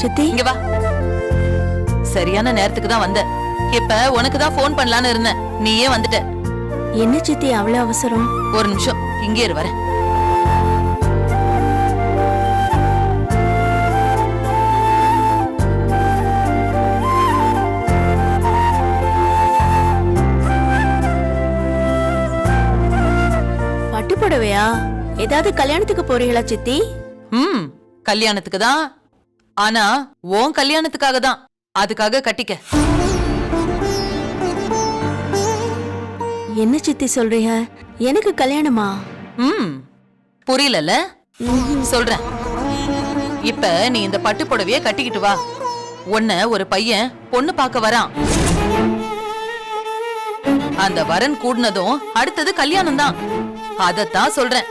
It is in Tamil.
சித்தி? இங்க வா. சரியான நேரத்துக்கு தான் வந்த. இப்ப உனக்கு தான் ஃபோன் பண்ணலான்னு இருந்தேன். நீயே வந்துட்ட. என்ன சித்தி அவ்வளவு அவசரம்? ஒரு நிமிஷம். இங்கே இரு வரேன். பட்டு புடவையா ஏதாவது கல்யாணத்துக்கு போறீங்களா சித்தி? ம் கல்யாணத்துக்கு தான் ஆனா உன் கல்யாணத்துக்காக தான். அதுக்காக கட்டிக்க. என்ன சித்தி சொல்றீங்க? எனக்கு கல்யாணமா? ம் புரியலல சொல்றேன். இப்ப நீ இந்த பட்டு புடவைய கட்டிக்கிட்டு வா. உன்ன ஒரு பையன் பொண்ணு பார்க்க வரான். அந்த வரன் கூடினதும் அடுத்தது கல்யாணம் தான் அதத்தான் சொல்றேன்.